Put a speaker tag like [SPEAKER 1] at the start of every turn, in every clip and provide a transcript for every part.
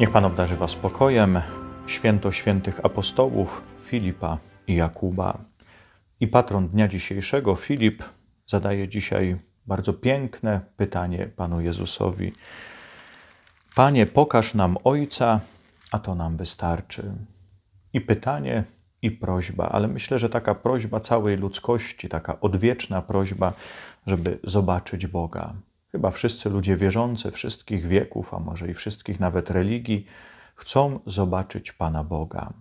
[SPEAKER 1] Niech Pan obdarzy Was spokojem, święto świętych apostołów Filipa i Jakuba. I patron dnia dzisiejszego, Filip, zadaje dzisiaj bardzo piękne pytanie Panu Jezusowi. Panie, pokaż nam Ojca, a to nam wystarczy. I pytanie, i prośba, ale myślę, że taka prośba całej ludzkości, taka odwieczna prośba, żeby zobaczyć Boga. Chyba wszyscy ludzie wierzący, wszystkich wieków, a może i wszystkich nawet religii, chcą zobaczyć Pana Boga,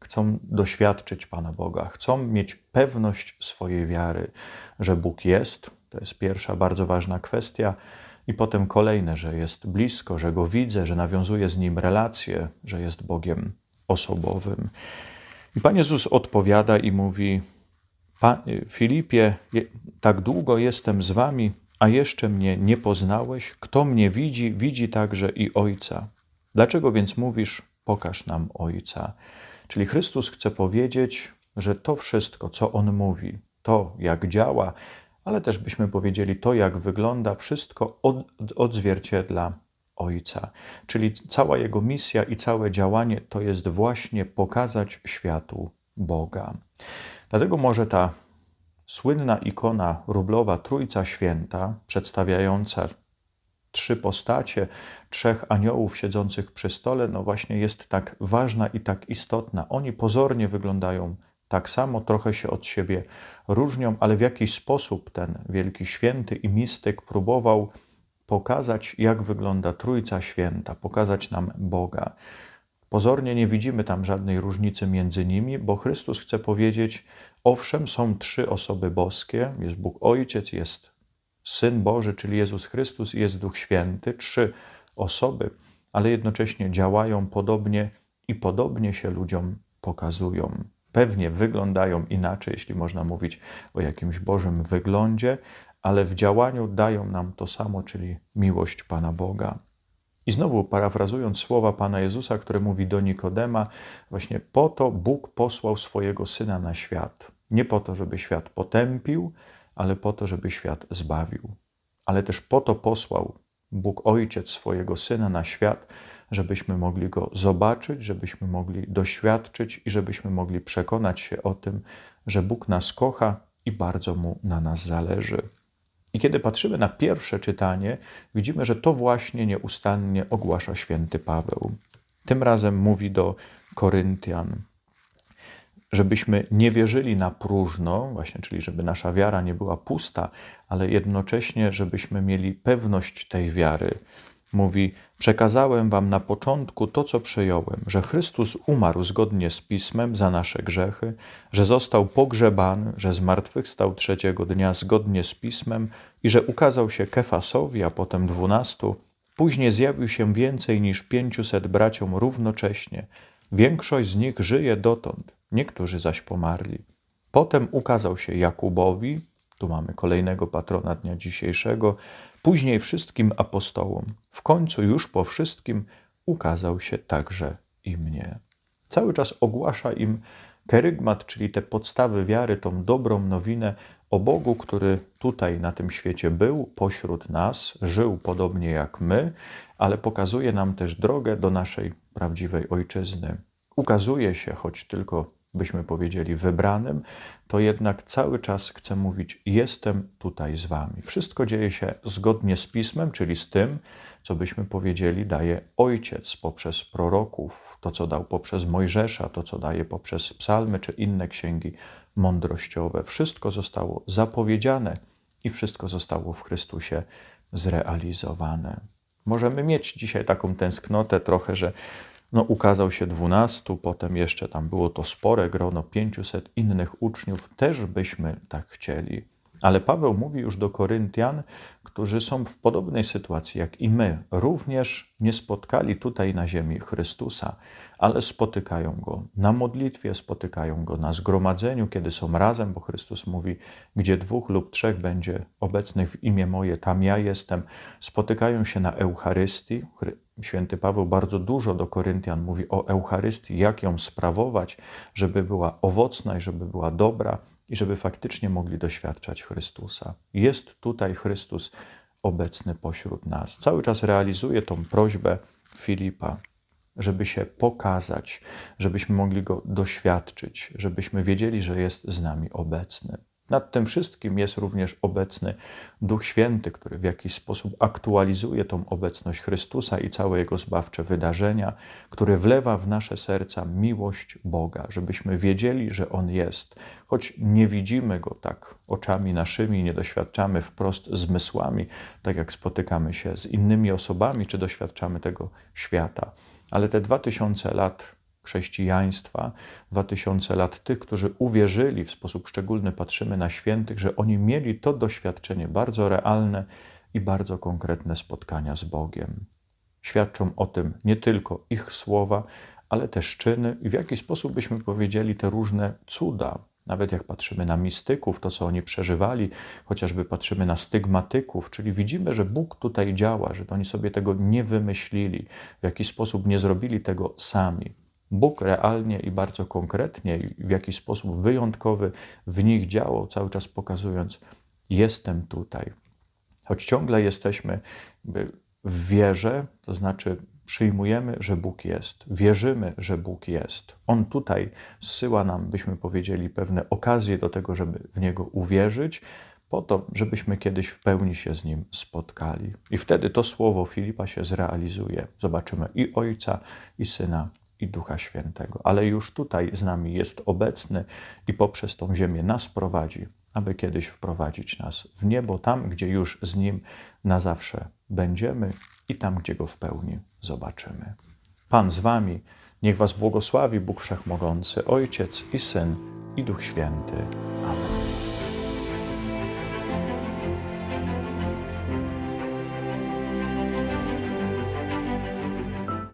[SPEAKER 1] chcą doświadczyć Pana Boga, chcą mieć pewność swojej wiary, że Bóg jest. To jest pierwsza bardzo ważna kwestia. I potem kolejne, że jest blisko, że go widzę, że nawiązuję z nim relacje, że jest Bogiem osobowym. I Pan Jezus odpowiada i mówi: Filipie, tak długo jestem z wami, a jeszcze mnie nie poznałeś? Kto mnie widzi, widzi także i Ojca. Dlaczego więc mówisz, pokaż nam Ojca? Czyli Chrystus chce powiedzieć, że to wszystko, co On mówi, to jak działa, ale też byśmy powiedzieli to, jak wygląda, wszystko od, odzwierciedla Ojca. Czyli cała Jego misja i całe działanie to jest właśnie pokazać światu Boga. Dlatego może ta słynna ikona rublowa Trójca Święta, przedstawiająca trzy postacie, trzech aniołów siedzących przy stole, no właśnie jest tak ważna i tak istotna. Oni pozornie wyglądają tak samo, trochę się od siebie różnią, ale w jakiś sposób ten wielki święty i mistyk próbował pokazać, jak wygląda Trójca Święta, pokazać nam Boga. Pozornie nie widzimy tam żadnej różnicy między nimi, bo Chrystus chce powiedzieć: owszem, są trzy osoby boskie: jest Bóg Ojciec, jest Syn Boży, czyli Jezus Chrystus, i jest Duch Święty, trzy osoby, ale jednocześnie działają podobnie i podobnie się ludziom pokazują. Pewnie wyglądają inaczej, jeśli można mówić o jakimś Bożym wyglądzie, ale w działaniu dają nam to samo, czyli miłość Pana Boga. I znowu parafrazując słowa Pana Jezusa, które mówi do Nikodema, właśnie po to Bóg posłał swojego Syna na świat. Nie po to, żeby świat potępił, ale po to, żeby świat zbawił. Ale też po to posłał Bóg Ojciec swojego Syna na świat, żebyśmy mogli Go zobaczyć, żebyśmy mogli doświadczyć i żebyśmy mogli przekonać się o tym, że Bóg nas kocha i bardzo Mu na nas zależy. I kiedy patrzymy na pierwsze czytanie, widzimy, że to właśnie nieustannie ogłasza święty Paweł. Tym razem mówi do Koryntian, żebyśmy nie wierzyli na próżno, właśnie, czyli żeby nasza wiara nie była pusta, ale jednocześnie, żebyśmy mieli pewność tej wiary, Mówi: Przekazałem wam na początku to, co przejąłem, że Chrystus umarł zgodnie z pismem za nasze grzechy, że został pogrzebany, że zmartwychwstał trzeciego dnia zgodnie z pismem i że ukazał się Kefasowi, a potem dwunastu. Później zjawił się więcej niż pięciuset braciom równocześnie. Większość z nich żyje dotąd, niektórzy zaś pomarli. Potem ukazał się Jakubowi, tu mamy kolejnego patrona dnia dzisiejszego, później wszystkim apostołom. W końcu już po wszystkim ukazał się także i mnie. Cały czas ogłasza im kerygmat, czyli te podstawy wiary, tą dobrą nowinę o Bogu, który tutaj na tym świecie był, pośród nas, żył podobnie jak my, ale pokazuje nam też drogę do naszej prawdziwej ojczyzny. Ukazuje się, choć tylko byśmy powiedzieli wybranym, to jednak cały czas chcę mówić: Jestem tutaj z Wami. Wszystko dzieje się zgodnie z pismem, czyli z tym, co byśmy powiedzieli, daje Ojciec poprzez proroków, to co dał poprzez Mojżesza, to co daje poprzez psalmy czy inne księgi mądrościowe. Wszystko zostało zapowiedziane i wszystko zostało w Chrystusie zrealizowane. Możemy mieć dzisiaj taką tęsknotę trochę, że no, ukazał się dwunastu, potem jeszcze tam było to spore grono, pięciuset innych uczniów, też byśmy tak chcieli. Ale Paweł mówi już do Koryntian, którzy są w podobnej sytuacji jak i my, również nie spotkali tutaj na ziemi Chrystusa, ale spotykają Go na modlitwie, spotykają Go na zgromadzeniu, kiedy są razem, bo Chrystus mówi, gdzie dwóch lub trzech będzie obecnych w imię moje, tam ja jestem. Spotykają się na Eucharystii. Święty Paweł bardzo dużo do Koryntian mówi o Eucharystii, jak ją sprawować, żeby była owocna i żeby była dobra i żeby faktycznie mogli doświadczać Chrystusa. Jest tutaj Chrystus obecny pośród nas. Cały czas realizuje tą prośbę Filipa. żeby się pokazać, żebyśmy mogli go doświadczyć, żebyśmy wiedzieli, że jest z nami obecny. Nad tym wszystkim jest również obecny Duch Święty, który w jakiś sposób aktualizuje tą obecność Chrystusa i całe Jego zbawcze wydarzenia, który wlewa w nasze serca miłość Boga, żebyśmy wiedzieli, że On jest, choć nie widzimy Go tak oczami naszymi, nie doświadczamy wprost zmysłami, tak jak spotykamy się z innymi osobami, czy doświadczamy tego świata. Ale te dwa tysiące lat chrześcijaństwa, dwa tysiące lat tych, którzy uwierzyli, w sposób szczególny patrzymy na świętych, że oni mieli to doświadczenie bardzo realne i bardzo konkretne spotkania z Bogiem. Świadczą o tym nie tylko ich słowa, ale też czyny i w jaki sposób byśmy powiedzieli te różne cuda. Nawet jak patrzymy na mistyków, to co oni przeżywali, chociażby patrzymy na stygmatyków, czyli widzimy, że Bóg tutaj działa, że oni sobie tego nie wymyślili, w jaki sposób nie zrobili tego sami. Bóg realnie i bardzo konkretnie i w jakiś sposób wyjątkowy w nich działał, cały czas pokazując: Jestem tutaj. Choć ciągle jesteśmy w wierze, to znaczy przyjmujemy, że Bóg jest, wierzymy, że Bóg jest. On tutaj zsyła nam, byśmy powiedzieli, pewne okazje do tego, żeby w Niego uwierzyć, po to, żebyśmy kiedyś w pełni się z Nim spotkali. I wtedy to słowo Filipa się zrealizuje. Zobaczymy i Ojca, i Syna, i Ducha Świętego. Ale już tutaj z nami jest obecny i poprzez tą ziemię nas prowadzi, aby kiedyś wprowadzić nas w niebo, tam, gdzie już z Nim na zawsze będziemy i tam, gdzie Go w pełni zobaczymy. Pan z Wami, niech Was błogosławi Bóg Wszechmogący, Ojciec i Syn i Duch Święty.